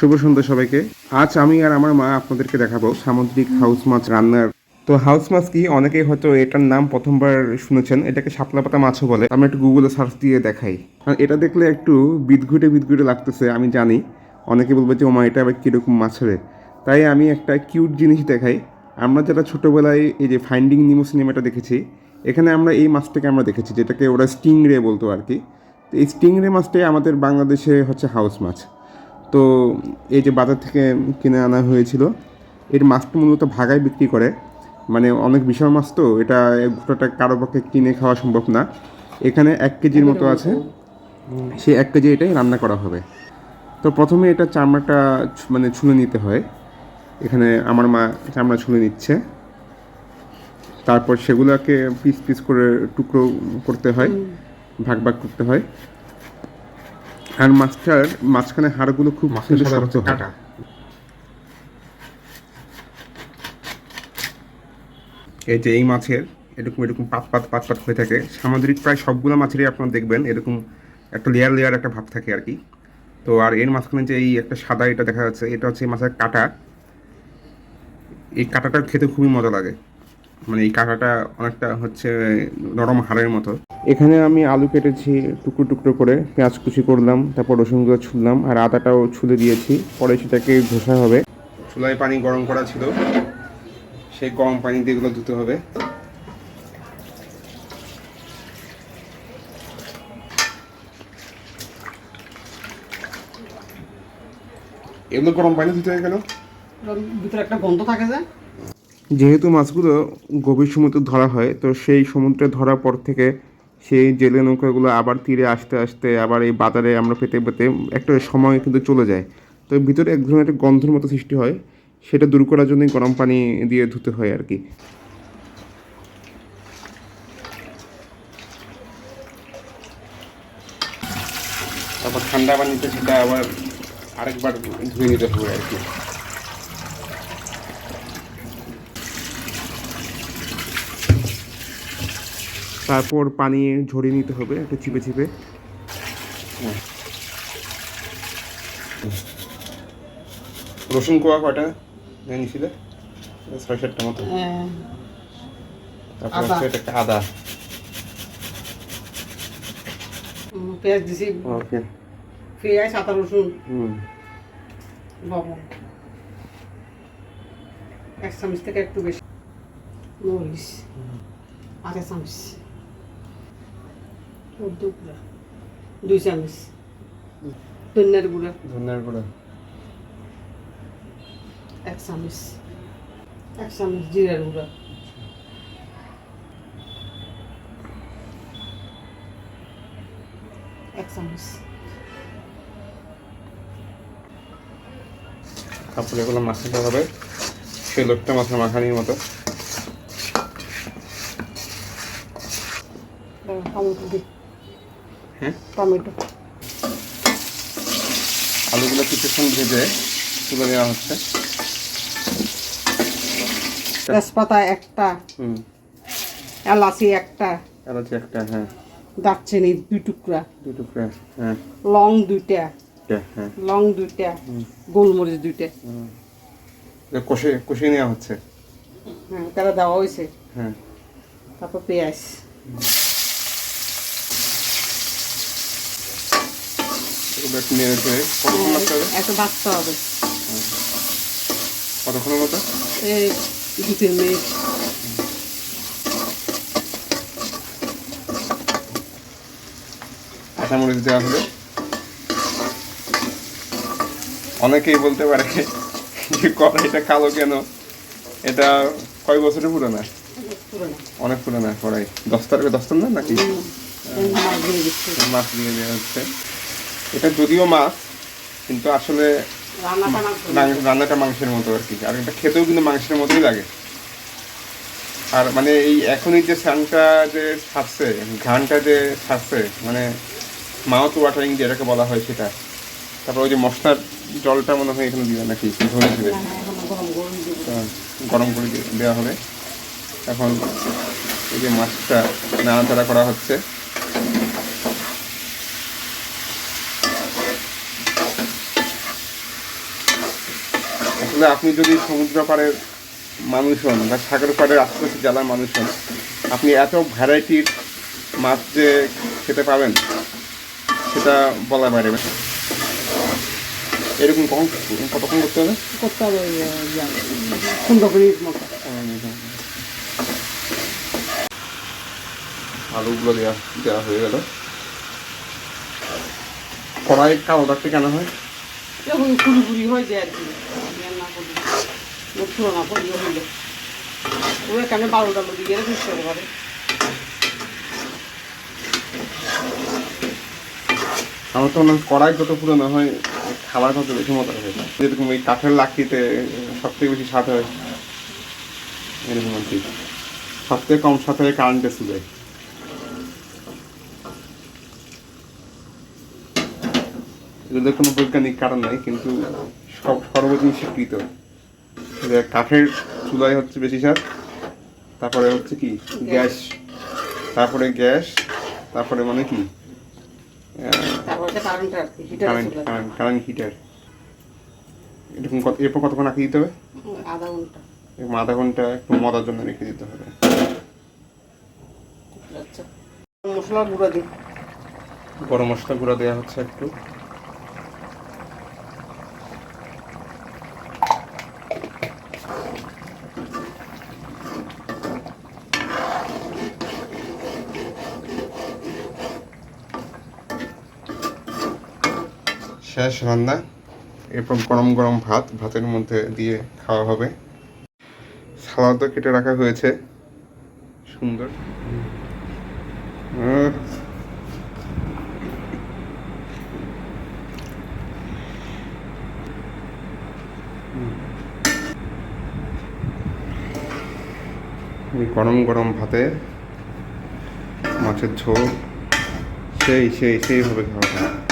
শুভ সন্ধ্যা সবাইকে। আজ আমি আর আমার মা আপনাদেরকে দেখাবো সামুদ্রিক হাউস মাছ রান্নার। তো হাউস মাছ কি? অনেকেই হয়তো এটার নাম প্রথমবার শুনেছেন। এটাকে শাপলা পাতা মাছও বলে। আমি একটু গুগলে সার্চ দিয়ে দেখাই। কারণ এটা দেখলে একটু বিদঘুটে বিদঘুটে লাগতেছে, আমি জানি। অনেকে বলবে যে, ওমা, এটা আবার কীরকম মাছ রে? তাই আমি একটা কিউট জিনিস দেখাই। আমরা যারা ছোটোবেলায় এই যে ফাইন্ডিং নিমো সিনেমাটা দেখেছি, এখানে আমরা এই মাছটাকে আমরা দেখেছি, যেটাকে ওরা স্টিং রে বলতো আর কি। তো এই স্টিং রে মাছটাই আমাদের বাংলাদেশে হচ্ছে হাউস মাছ। তো এই যে বাজার থেকে কিনে আনা হয়েছিল এর মাছটা মূলত ভাগায় বিক্রি করে। মানে অনেক বিশাল মাছ তো এটা গোটাটা কারও পক্ষে কিনে খাওয়া সম্ভব না। এখানে এক কেজির মতো আছে। সেই এক কেজি এটাই রান্না করা হবে। তো প্রথমে এটা চামড়াটা মানে ছুলে নিতে হয়। এখানে আমার মা চামড়া ছুলে নিচ্ছে। তারপর সেগুলোকে পিস পিস করে টুকরো করতে হয় ভাগ ভাগ করতে হয়। আর মাছটার মাঝখানে হাড়গুলো খুব কিন্তু শক্ত হয়। এই যে এই মাছের এরকম এরকম পাত পাত পাত পাত হয়ে থাকে। সামুদ্রিক প্রায় সবগুলো মাছেরই আপনারা দেখবেন এরকম একটা লেয়ার লেয়ার একটা ভাব থাকে আর কি। তো আর এর মাঝখানে যে এই একটা সাদা এটা দেখা যাচ্ছে এটা হচ্ছে মাছের কাটা। এই কাঁটাটা খেতে খুবই মজা লাগে। মানে এই কাঁটাটা অনেকটা হচ্ছে নরম হাড়ের মতো। এখানে আমি আলু কেটেছি টুকরো টুকরো করে, পেঁয়াজ কুচি করলাম, তারপর রসুনগুলো ছুললাম, আর আদাটাও ছুলে দিয়েছি, পরে সেটাকে ঘষা হবে। চুলায় পানি গরম করা ছিল, সেই গরম পানি দিয়ে এগুলো ধুতে হবে। এগুলো গরম পানি ধুতে হয় কেন ভিতরে একটা গন্ধ থাকে যে। যেহেতু মাছগুলো গভীর সমুদ্রে ধরা হয়, তো সেই সমুদ্রে ধরার পর থেকে সেই জেলে নৌকাগুলো আবার তীরে আসতে আসতে আবার এই বাজারে আমরা পেতে পেতে একটা সময় কিন্তু চলে যায়। তো ভিতরে এক ধরনের একটা গন্ধের মতো সৃষ্টি হয়, সেটা দূর করার জন্যই গরম পানি দিয়ে ধুতে হয় আর কি। তারপর ঠান্ডা পানিতে সেটা আবার আরেকবার ধুয়ে নিতে হবে আর কি। তারপর পানি ঝরিয়ে নিতে হবে একটু চিপে চিপে। রসুন কোয়া কটা নিয়ে নিছিলে? ছয় সাতটা মতো। হ্যাঁ, তারপর। হচ্ছে এটা একটা আদা। পেঁয়াজ দিছি। ওকে। পেঁয়াজ আদা রসুন। হুম। লবণ। এক চামচ থেকে একটু বেশি। মরিচ। আধা চামচ। গুঁড়া দুই চামচ। ধনিয়ার গুঁড়া। ধনিয়ার গুঁড়া। এক চামচ। এক চামচ জিরার গুঁড়া। এক চামচ। তারপর এগুলো মাখাতে হবে। সেই লোকটা মাছের মাখানির মতো। টমেটো দিই হ্যাঁ? টমেটো। আলুগুলো কিছুক্ষণ ভেজে তুলে নেওয়া হচ্ছে। তেজপাতা একটা হুম। এলাচি একটা এলাচি একটা হ্যাঁ। দারচিনি দুই টুকরা দু টুকরা হ্যাঁ। লং দুইটা হ্যাঁ। লং দুইটা গোলমরিচ দুইটা। কষে কষিয়ে নেওয়া হচ্ছে। হ্যাঁ তারা দেওয়া হয়েছে। হ্যাঁ। তারপর পেঁয়াজ। এগুলো একটু নেড়ে চেড়ে কতক্ষণ লাগতে হবে? একটু বাঁচতে হবে। কতক্ষণের মতো এই দু তিন মিনিট। কাঁচামরিচ দেওয়া হলো। অনেকেই বলতে পারে যে কড়াইটা কালো কেন? এটা কয় বছরের পুরোনো? অনেক পুরোনো। কড়াই। দশটার দশটার না নাকি? মাছ দিয়ে দেওয়া হচ্ছে। এটা যদিও মাছ কিন্তু আসলে রান্নাটা মাংসের মতো আর কি। আর এটা খেতেও কিন্তু মাংসের মতোই লাগে। আর মানে এই এখনই যে সানটা যে ছাড়ছে ঘানটা যে ছাড়ছে মানে মাউথ ওয়াটারিং যেটাকে বলা হয় সেটা তারপর ওই যে মশলার জলটা মনে হয় এখানে দিবে নাকি? ধরে দিবে? গরম করে দিয়ে- দেওয়া হবে। এখন এই যে মাছটা নাড়াচাড়া করা হচ্ছে। আসলে আপনি যদি সমুদ্র পাড়ের মানুষ হন বা সাগর পাড়ের আশেপাশে জেলার মানুষ হন আপনি এত ভ্যারাইটির মাছ যে খেতে পাবেন সেটা বলা বাইরে। এরকম কখন কতক্ষণ করতে হবে? করতে হবে ওই, পনেরো মিনিট মতো। আলুগুলো দেওয়া দেওয়া হয়ে গেল। কড়াই কালো দাগটা কেন হয়? এরকম কুড়ি কুড়ি হয়ে যায় আর কি। হইলে। ও এখানে বারো টালো দিয়ে গেলে বুঝতে পারে। আমার তো মনে কড়াই যত পুরনো হয়, খাবার তত বেশি মতো যেরকম এই কাঠের লাকড়িতে সব থেকে বেশি স্বাদ হয়, এরকম আর কি। সব থেকে কম স্বাদ হয় কারেন্টে চুলে এগুলোর কোনো বৈজ্ঞানিক কারণ নাই, কিন্তু সব সর্বজন স্বীকৃত। কাঠের চুলায় হচ্ছে বেশি স্বাদ তারপরে হচ্ছে কি? গ্যাস। তারপরে গ্যাস তারপরে মানে কি? Current heater current current current heater এরকম কত এরপর কতক্ষণ রাখে দিতে হবে? আধা ঘণ্টা। এরকম আধা ঘণ্টা একটু মদার জন্য রেখে দিতে হবে। আচ্ছা। মশলা গুঁড়া দিই। গরম মশলা গুঁড়া দেওয়া হচ্ছে একটু। শেষ রান্না। এরপর গরম গরম ভাত, ভাতের মধ্যে দিয়ে খাওয়া হবে। সালাদও কেটে রাখা হয়েছে। সুন্দর। গরম গরম ভাতে মাছের ঝোল, সেই সেই সেই হবে খাওয়া